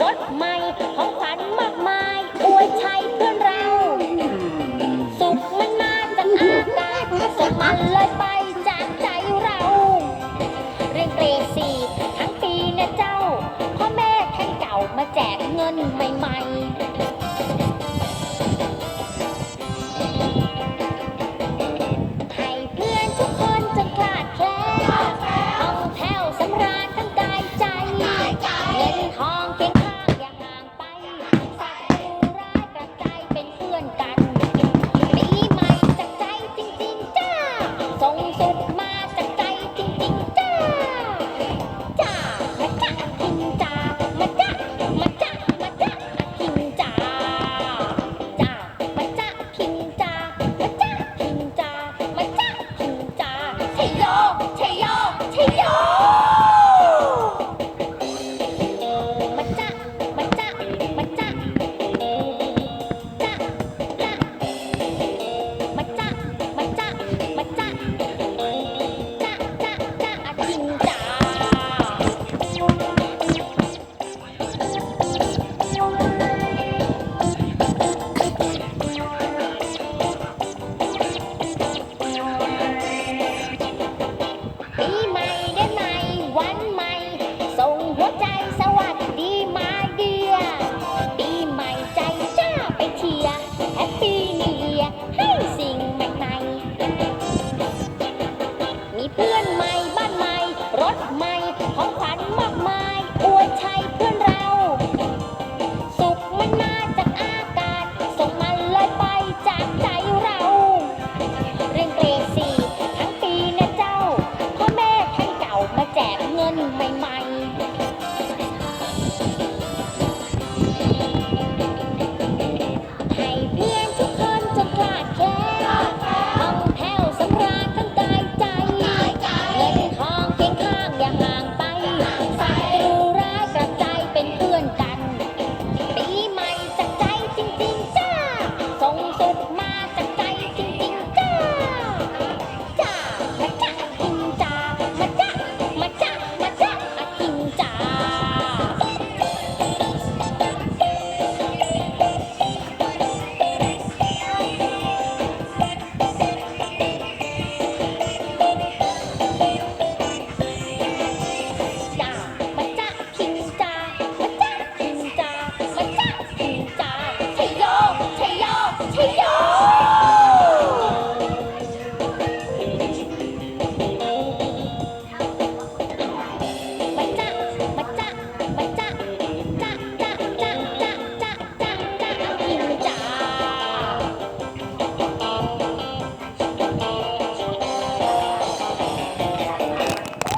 รถใหม่ของขวัญมากมายอวยชัยเพื่อนเรา สุขมันมาจากอากาศสุขมันเลยไปจากใจเรา เรื่องเกรดสี่ทั้งปีนะเจ้า พ่อแม่ท่านเก่ามาแจกเงินใหม่ ๆ เ友